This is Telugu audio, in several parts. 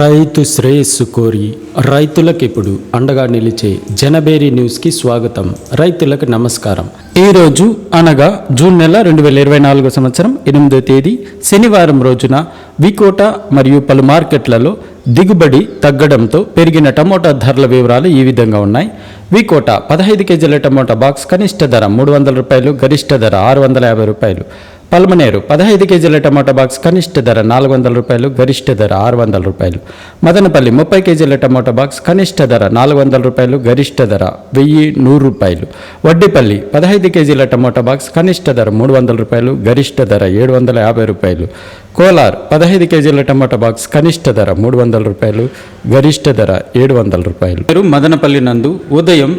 రైతు శ్రేయస్సు కోరి రైతులకు ఇప్పుడు అండగా నిలిచే జనబేరి న్యూస్కి స్వాగతం. రైతులకు నమస్కారం. ఈరోజు అనగా జూన్ నెల రెండు వేల ఇరవై నాలుగో సంవత్సరం ఎనిమిదో తేదీ శనివారం రోజున వికోట మరియు పలు మార్కెట్లలో దిగుబడి తగ్గడంతో పెరిగిన టమోటా ధరల వివరాలు ఈ విధంగా ఉన్నాయి. వికోట పదహైదు కేజీల టమోటా బాక్స్ కనిష్ట ధర మూడు వందల రూపాయలు గరిష్ట ధర ఆరు వందల యాభై రూపాయలు. పల్మనేరు పదహైదు కేజీల టమాటా బాక్స్ కనిష్ట ధర నాలుగు వందల రూపాయలు గరిష్ట ధర ఆరు వందల రూపాయలు. మదనపల్లి ముప్పై కేజీల టమాటా బాక్స్ కనిష్ట ధర నాలుగు వందల రూపాయలు గరిష్ట ధర వెయ్యి నూరు రూపాయలు. వడ్డిపల్లి పదహైదు కేజీల టమాటా బాక్స్ కనిష్ట ధర మూడు వందల రూపాయలు గరిష్ట ధర ఏడు వందల యాభై రూపాయలు. కోలార్ పదహైదు కేజీల టమాటా బాక్స్ కనిష్ట ధర మూడు వందల రూపాయలు గరిష్ట ధర ఏడు వందల రూపాయలు. మదనపల్లి నందు. ఉదయం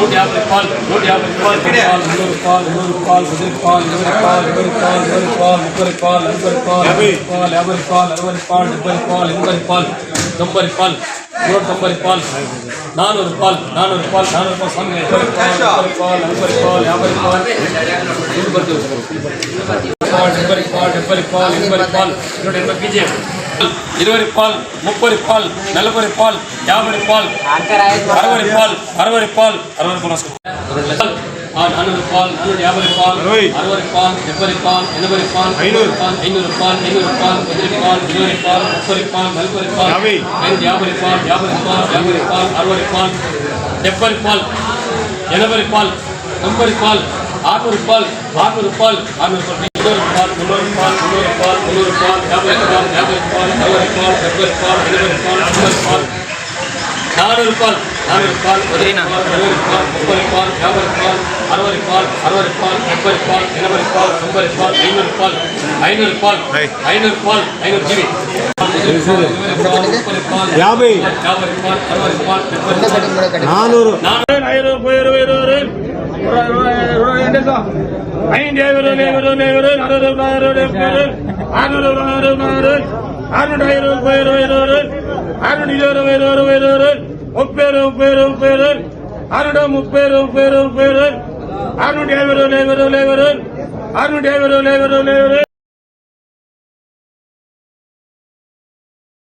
నూట యాభై రూపాయలు నూట యాభై రూపాయలు నూరు రూపాయలు నూరు రూపాయలు పది రూపాయలు ఇరవై రూపాయలు ఇరవై రూపాయలు ముప్పై రూపాయలు ముప్పై రూపాయలు నలభై రూపాయలు యాభై రూపాయలు అరవై రూపాయలు డెబ్బై రూపాయలు ఎనభై రూపాయలు తొంభై రూపాయలు నూట తొంభై రూపాయలు నానూరు రూపాయలు నానూరు రూపాయలు నానూరు రూపాయలు స్వామి ఎనభై రూపాయలు ముప్పై రూపాయలు నలభై రూపాయలు యాభై రూపాయలు డెబ్బై రూపాయలు డెబ్బై రూపాయలు ఎనభై రూపాయలు నూట ఎనభై కేజీ ఇరవై రూపాయలు ముప్పై రూపాయలు నలభై రూపాయలు యాభై రూపాయలు అరవై రూపాయలు అరవై రూపాయలు అరవై రూపాయలు ఆ నాలుగు రూపాయలు నాలుగు యాభై రూపాయలు பால் நெப்பரிப்பால் நெப்பரிப்பால் இருபரிப்பால் என்னுடைய விஜயம் இருவரிப்பால் முப்பரிப்பால் நலபரிப்பால் யாபரிப்பால் அறுவரிப்பால் அறுவரிப்பால் அறுவரிப்பால் நானூறுபால் நானூறு யாபரிப்பால் அறுவரிப்பால் எப்பரிப்பால் எண்பரிப்பால் ஐநூறுபால் ஐநூறுபால் ஐநூறுபால் பதிரிப்பால் இருவரிப்பால் முப்பரிப்பால் நல்பரிப்பால் ஐநூறு. யாபரிப்பால் யாபரிப்பால் யாபரிப்பால் அறுவரிப்பால் எப்பரிப்பால் எண்பரிப்பால் ஒன்பரிப்பால் ஆறுநூறுபால் ஆறுநூறுபால் ஆறுநூறுபால் ఆరు రూపాయలు ఆరు రూపాయలు మున్నూరు రూపాయలు మున్నూరు రూపాయలు మున్నూరు రూపాయలు మున్నూరు రూపాయలు యాభై రూపాయలు యాభై రూపాయలు అరవై రూపాయలు డెబ్బై రూపాయలు ఎనభై రూపాయలు తొంభై రూపాయలు నాలుగు రూపాయలు నాలుగు రూపాయలు పది రూపాయలు ఇరవై రూపాయలు ముప్పై రూపాయలు యాభై రూపాయలు అరవై రూపాయలు అరవై రూపాయలు డెబ్బై రూపాయలు ఎనభై రూపాయలు తొంభై రూపాయలు ఐనూరు రూపాయలు ఐనూరు రూపాయలు ఐనూరు రూపాయలు ఐనూరు జీవి యాభై యాభై రూపాయలు అరవై రూపాయలు డెబ్బై రూపాయలు నానూరు ఐదు ముప్పై ఇరవై ఇరవై ఐదు లేవరు ఇరవై ఇరవై అరవై ఆరు ఆరు ఆరు ఆరు ఇరవై ఇరవై ఇరవై ఆరు ఇరవై ఇరవై ఇరవై ముప్పై ముప్పై ముప్పై ఆరు ముప్పై ముప్పై ముప్పై ఆరు ఎవరు? లేవరు యాభై ఆరు యాభై యాభై యాభై